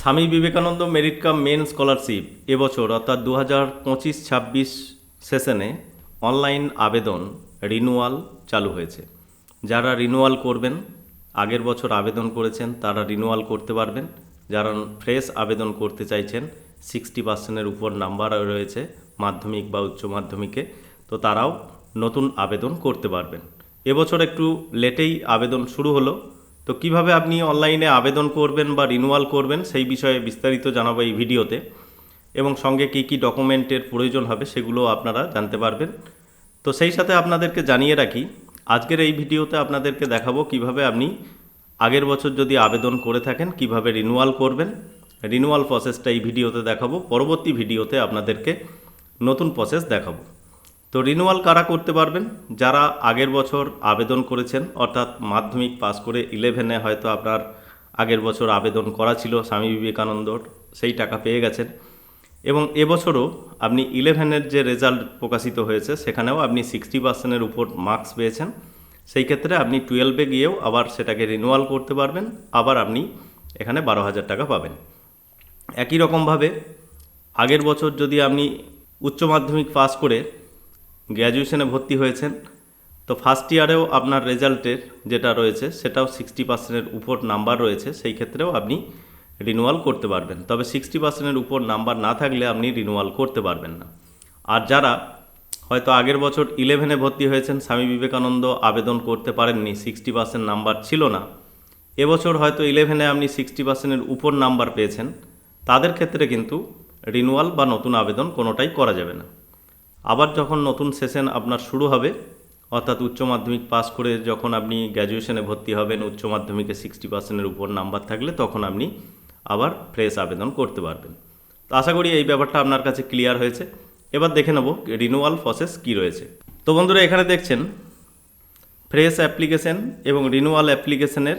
Swami Vivekananda merit cum means scholarship এবছর অর্থাৎ দু হাজার পঁচিশ ছাব্বিশ সেশনে অনলাইন আবেদন রিনুয়াল চালু হয়েছে। যারা রিনুয়াল করবেন, আগের বছর আবেদন করেছেন, তারা রিনুয়াল করতে পারবেন। যারা ফ্রেশ আবেদন করতে চাইছেন, সিক্সটি পার্সেন্টের উপর নাম্বার রয়েছে মাধ্যমিক বা উচ্চ মাধ্যমিকে, তো তারাও নতুন আবেদন করতে পারবেন। এবছর একটু লেটেই আবেদন শুরু হলো তো কীভাবে আপনি অনলাইনে আবেদন করবেন বা রিনুয়াল করবেন সেই বিষয়ে বিস্তারিত জানাব এই ভিডিওতে। এবং সঙ্গে কী কী ডকুমেন্টের প্রয়োজন হবে সেগুলো আপনারা জানতে পারবেন। তো সেই সাথে আপনাদেরকে জানিয়ে রাখি, আজকের এই ভিডিওতে আপনাদেরকে দেখাবো কীভাবে আপনি আগের বছর যদি আবেদন করে থাকেন, কীভাবে রিনুয়াল করবেন। রিনুয়াল প্রসেসটা এই ভিডিওতে দেখাবো। পরবর্তী ভিডিওতে আপনাদেরকে নতুন প্রসেস দেখাবো। তো রিনুয়াল কারা করতে পারবেন? যারা আগের বছর আবেদন করেছেন, অর্থাৎ মাধ্যমিক পাস করে ইলেভেনে হয়তো আপনার আগের বছর আবেদন করা ছিল, স্বামী বিবেকানন্দর সেই টাকা পেয়ে গেছেন। এবং এবছরও আপনি ইলেভেনের যে রেজাল্ট প্রকাশিত হয়েছে, সেখানেও আপনি সিক্সটি পার্সেন্টের উপর মার্কস পেয়েছেন। সেই ক্ষেত্রে আপনি টুয়েলভে গিয়েও আবার সেটাকে রিনুয়াল করতে পারবেন, আবার আপনি এখানে বারো হাজার টাকা পাবেন। একই রকমভাবে আগের বছর যদি আপনি উচ্চ মাধ্যমিক পাস করে গ্র্যাজুয়েশনে ভর্তি হয়েছেন। তো ফার্স্ট ইয়ারেও আপনার রেজাল্টের যেটা রয়েছে, সেটাও সিক্সটি পার্সেন্টের উপর নাম্বার রয়েছে। সেই ক্ষেত্রেও আপনি রিনুয়াল করতে পারবেন। তবে সিক্সটি পার্সেন্টের উপর নাম্বার না থাকলে আপনি রিনুয়াল করতে পারবেন না। আর যারা হয়তো আগের বছর ইলেভেনে ভর্তি হয়েছেন, স্বামী বিবেকানন্দ আবেদন করতে পারেননি সিক্সটি পার্সেন্ট নাম্বার ছিল না। এবছর হয়তো ইলেভেনে আপনি সিক্সটি পার্সেন্টের উপর নাম্বার পেয়েছেন। তাদের ক্ষেত্রে কিন্তু রিনুয়াল বা নতুন আবেদন কোনোটাই করা যাবে না। আবার যখন নতুন সেশন আপনার শুরু হবে, অর্থাৎ উচ্চ মাধ্যমিক পাস করে যখন আপনি গ্র্যাজুয়েশনে ভর্তি হবেন, উচ্চ মাধ্যমিকে সিক্সটি পার্সেন্টের উপর নাম্বার থাকলে তখন আপনি আবার ফ্রেশ আবেদন করতে পারবেন। তো আশা করি এই ব্যাপারটা আপনার কাছে ক্লিয়ার হয়েছে। এবার দেখে নেব রিনুয়াল প্রসেস কী রয়েছে। তো বন্ধুরা, এখানে দেখছেন ফ্রেশ অ্যাপ্লিকেশন এবং রিনুয়াল অ্যাপ্লিকেশনের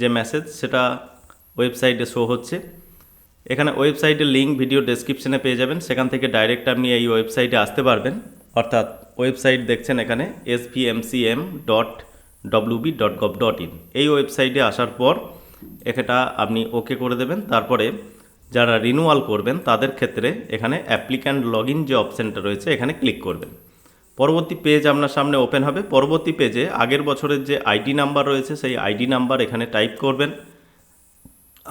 যে মেসেজ সেটা ওয়েবসাইটে শো হচ্ছে। এখানে ওয়েবসাইটের লিঙ্ক ভিডিও ডেসক্রিপশনে পেয়ে যাবেন। সেখান থেকে ডাইরেক্ট আপনি এই ওয়েবসাইটে আসতে পারবেন। অর্থাৎ ওয়েবসাইট দেখছেন এখানে S M dot WB dot gov dot in এই ওয়েবসাইটে আসার পর এটা আপনি ওকে করে দেবেন। তারপরে যারা রিনুয়াল করবেন, তাদের ক্ষেত্রে এখানে অ্যাপ্লিক্যান্ট লগ ইন যে অপশানটা রয়েছে, এখানে ক্লিক করবেন। পরবর্তী পেজ আপনার সামনে ওপেন হবে। পরবর্তী পেজে আগের বছরের যে আইডি নাম্বার রয়েছে, সেই আইডি নাম্বার এখানে টাইপ করবেন।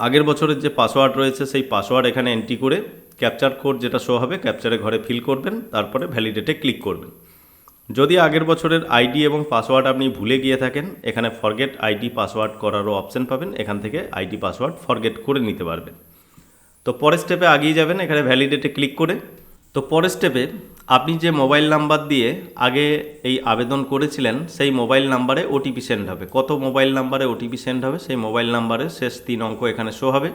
আগের বছরের যে পাসওয়ার্ড রয়েছে, সেই পাসওয়ার্ড এখানে এন্ট্রি করে ক্যাপচার কোড যেটা শো হবে ক্যাপচারে ঘরে ফিল করবেন, তারপরে ভ্যালিডেটে ক্লিক করবেন। যদি আগের বছরের আইডি এবং পাসওয়ার্ড আপনি ভুলে গিয়ে থাকেন, এখানে ফরগেট আইডি পাসওয়ার্ড করারও অপশন পাবেন, এখান থেকে আইডি পাসওয়ার্ড ফরগেট করে নিতে পারবেন। তো পরের স্টেপে আগিয়ে যাবেন, এখানে ভ্যালিডেটে ক্লিক করে তো পরের স্টেপে আপনি যে মোবাইল নাম্বার দিয়ে আগে এই আবেদন করেছিলেন, সেই মোবাইল নাম্বারে ওটিপি সেন্ড হবে। কত মোবাইল নাম্বারে ওটিপি সেন্ড হবে, সেই মোবাইল নাম্বারে শেষ তিন অঙ্ক এখানে শো হবে।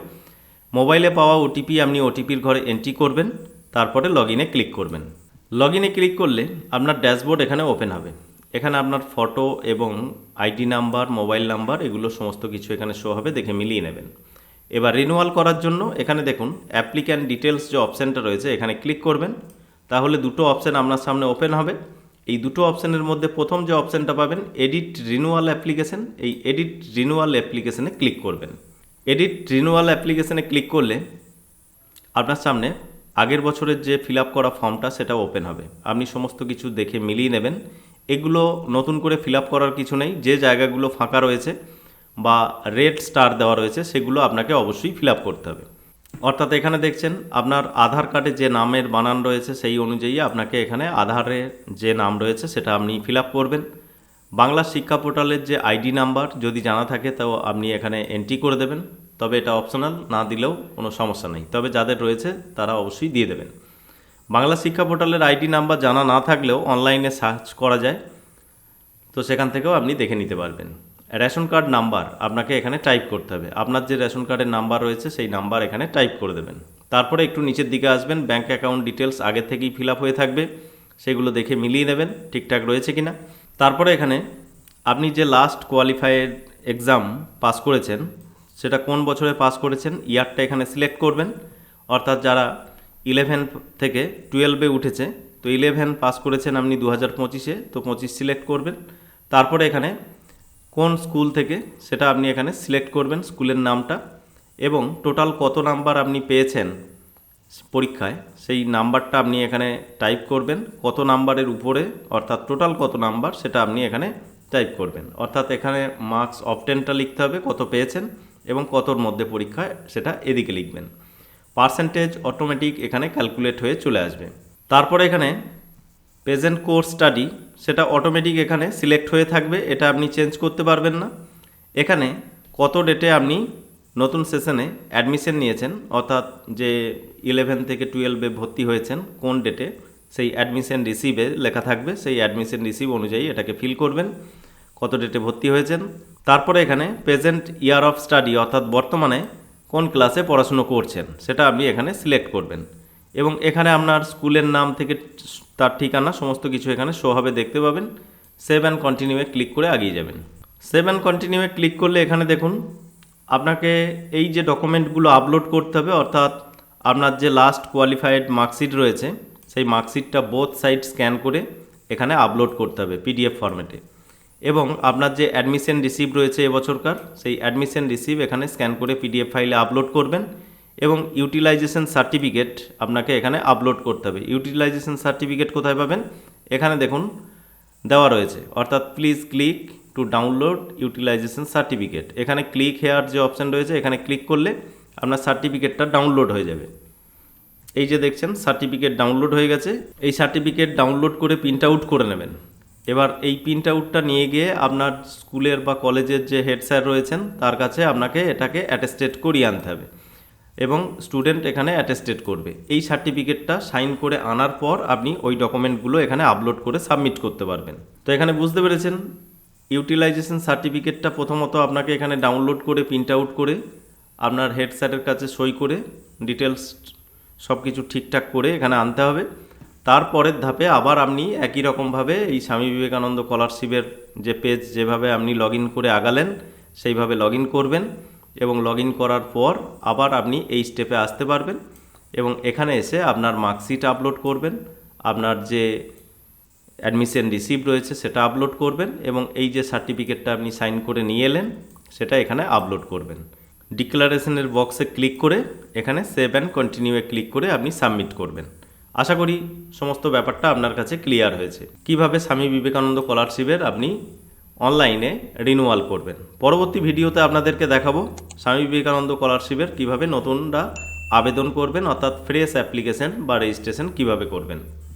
মোবাইলে পাওয়া ওটিপি আপনি ওটিপির ঘরে এন্ট্রি করবেন, তারপরে লগ ইনে ক্লিক করবেন। লগ ইনে ক্লিক করলে আপনার ড্যাশবোর্ড এখানে ওপেন হবে। এখানে আপনার ফটো এবং আইডি নাম্বার মোবাইল নাম্বার এগুলো সমস্ত কিছু এখানে শো হবে, দেখে মিলিয়ে নেবেন। এবার রিনুয়াল করার জন্য এখানে দেখুন অ্যাপ্লিক্যান্ট ডিটেলস যে অপশানটা রয়েছে, এখানে ক্লিক করবেন। তাহলে দুটো অপশান আপনার সামনে ওপেন হবে। এই দুটো অপশানের মধ্যে প্রথম যে অপশানটা পাবেন এডিট রিনুয়াল অ্যাপ্লিকেশন এই এডিট রিনুয়াল অ্যাপ্লিকেশনে ক্লিক করবেন। এডিট রিনুয়াল অ্যাপ্লিকেশনে ক্লিক করলে আপনার সামনে আগের বছরের যে ফিল করা ফর্মটা, সেটা ওপেন হবে। আপনি সমস্ত কিছু দেখে মিলিয়ে নেবেন। এগুলো নতুন করে ফিল করার কিছু নেই। যে জায়গাগুলো ফাঁকা রয়েছে বা রেড স্টার দেওয়া রয়েছে, সেগুলো আপনাকে অবশ্যই ফিল করতে হবে। অর্থাৎ এখানে দেখছেন, আপনার আধার কার্ডে যে নামের বানান রয়েছে, সেই অনুযায়ী আপনাকে এখানে আধারে যে নাম রয়েছে, সেটা আপনি ফিল করবেন। বাংলা শিক্ষা পোর্টালের যে আইডি নাম্বার, যদি জানা থাকে, তাও আপনি এখানে এন্ট্রি করে দেবেন। তবে এটা অপশনাল না দিলেও কোনো সমস্যা নেই। তবে যাদের রয়েছে, তারা অবশ্যই দিয়ে দেবেন। বাংলা শিক্ষা পোর্টালের আইডি নাম্বার জানা না থাকলেও অনলাইনে সার্চ করা যায়। তো সেখান থেকেও আপনি দেখে নিতে পারবেন। রেশন কার্ড নাম্বার আপনাকে এখানে টাইপ করতে হবে। আপনার যে রেশন কার্ডের নাম্বার রয়েছে, সেই নাম্বার এখানে টাইপ করে দেবেন। তারপরে একটু নিচের দিকে আসবেন ব্যাঙ্ক অ্যাকাউন্ট ডিটেলস আগে থেকেই ফিল আপ হয়ে থাকবে। সেগুলো দেখে মিলিয়ে নেবেন, ঠিকঠাক রয়েছে কিনা। তারপরে এখানে আপনি যে লাস্ট কোয়ালিফাইড এক্সাম পাস করেছেন, সেটা কোন বছরে পাস করেছেন, ইয়ারটা এখানে সিলেক্ট করবেন। অর্থাৎ যারা ইলেভেন থেকে টুয়েলভে উঠেছে, তো ইলেভেন পাস করেছেন আপনি দু হাজার পঁচিশে, তো পঁচিশ সিলেক্ট করবেন। তারপরে এখানে কোন স্কুল থেকে সেটা আপনি এখানে সিলেক্ট করবেন স্কুলের নামটা এবং টোটাল কত নাম্বার আপনি পেয়েছেন পরীক্ষায়, সেই নাম্বারটা আপনি এখানে টাইপ করবেন, কত নাম্বারের উপরে, অর্থাৎ টোটাল কত নাম্বার সেটা আপনি এখানে টাইপ করবেন। অর্থাৎ এখানে মার্কস অপটেনটা লিখতে হবে, কত পেয়েছেন এবং কতর মধ্যে পরীক্ষায় সেটা এদিকে লিখবেন। পার্সেন্টেজ অটোমেটিক এখানে ক্যালকুলেট হয়ে চলে আসবে। তারপরে এখানে প্রেজেন্ট কোর্স স্টাডি সেটা অটোমেটিক এখানে সিলেক্ট হয়ে থাকবে, এটা আপনি চেঞ্জ করতে পারবেন না। এখানে কত ডেটে আপনি নতুন সেশনে অ্যাডমিশন নিয়েছেন, অর্থাৎ যে ইলেভেন থেকে টুয়েলভে ভর্তি হয়েছেন, কোন ডেটে সেই অ্যাডমিশন রিসিভে লেখা থাকবে, সেই অ্যাডমিশন রিসিভ অনুযায়ী এটাকে ফিল করবেন, কত ডেটে ভর্তি হয়েছেন। তারপরে এখানে প্রেজেন্ট ইয়ার অফ স্টাডি অর্থাৎ বর্তমানে কোন ক্লাসে পড়াশুনো করছেন, সেটা আপনি এখানে সিলেক্ট করবেন। এবং এখানে আপনার স্কুলের নাম থেকে তার ঠিকানা, সমস্ত কিছু এখানে শো হবে, দেখতে পাবেন। সেভ অ্যান্ড কন্টিনিউয়ে ক্লিক করে আগিয়ে যাবেন। সেভ অ্যান্ড কন্টিনিউয়ে ক্লিক করলে এখানে দেখুন, আপনাকে এই যে ডকুমেন্টগুলো আপলোড করতে হবে, অর্থাৎ আপনার যে লাস্ট কোয়ালিফাইড মার্কশিট রয়েছে, সেই মার্কশিটটা বোথ সাইড স্ক্যান করে এখানে আপলোড করতে হবে পিডিএফ ফরম্যাটে এবং আপনার যে অ্যাডমিশন রিসিভ রয়েছে এবছরকার, সেই অ্যাডমিশন রিসিভ এখানে স্ক্যান করে পিডিএফ ফাইলে আপলোড করবেন। এবং ইউটিলাইজেশন সার্টিফিকেট আপনাকে এখানে আপলোড করতে হবে। ইউটিলাইজেশন সার্টিফিকেট কোথায় পাবেন? এখানে দেখুন, দেওয়া রয়েছে। অর্থাৎ please click to download utilization certificate এখানে ক্লিক হেয়ার যে অপশান রয়েছে, এখানে ক্লিক করলে আপনার সার্টিফিকেটটা ডাউনলোড হয়ে যাবে। এই যে দেখছেন সার্টিফিকেট ডাউনলোড হয়ে গেছে। এই সার্টিফিকেট ডাউনলোড করে প্রিন্ট আউট করে নেবেন। এবার এই প্রিন্ট আউটটা নিয়ে গিয়ে আপনার স্কুলের বা কলেজের যে হেড স্যার রয়েছেন, তার কাছে আপনাকে এটাকে অ্যাটেস্টেড করিয়ে আনতে হবে। এবং স্টুডেন্ট এখানে অ্যাটেস্টেড করবে। এই সার্টিফিকেটটা সাইন করে আনার পর আপনি ওই ডকুমেন্টগুলো এখানে আপলোড করে সাবমিট করতে পারবেন। তো এখানে বুঝতে পেরেছেন? ইউটিলাইজেশন সার্টিফিকেটটা প্রথমত আপনাকে এখানে ডাউনলোড করে প্রিন্ট আউট করে, আপনার হেড স্যারের কাছে সই করে ডিটেলস সব কিছু ঠিকঠাক করে এখানে আনতে হবে। তারপরের ধাপে আবার আপনি একই রকমভাবে এই স্বামী বিবেকানন্দ স্কলারশিপের যে পেজ যেভাবে আপনি লগ করে আগালেন, সেইভাবে লগ করবেন। এবং লগ করার পর আবার আপনি এই স্টেপে আসতে পারবেন এবং এখানে এসে আপনার মার্কশিট আপলোড করবেন, আপনার যে অ্যাডমিশন রিসিভ রয়েছে সেটা আপলোড করবেন এবং এই যে সার্টিফিকেটটা আপনি সাইন করে নিয়ে এলেন, সেটা এখানে আপলোড করবেন। ডিক্লারেশনের বক্সে ক্লিক করে এখানে সেভ অ্যান্ড কন্টিনিউয়ে ক্লিক করে আপনি সাবমিট করবেন। আশা করি সমস্ত ব্যাপারটা আপনার কাছে ক্লিয়ার হয়েছে। কীভাবে স্বামী বিবেকানন্দ স্কলারশিপের আপনি অনলাইনে রিনুয়াল করবেন। পরবর্তী ভিডিওতে আপনাদেরকে দেখাবো স্বামী বিবেকানন্দ স্কলারশিপের কীভাবে নতুনরা আবেদন করবেন, অর্থাৎ ফ্রেশ অ্যাপ্লিকেশন বা রেজিস্ট্রেশন কীভাবে করবেন।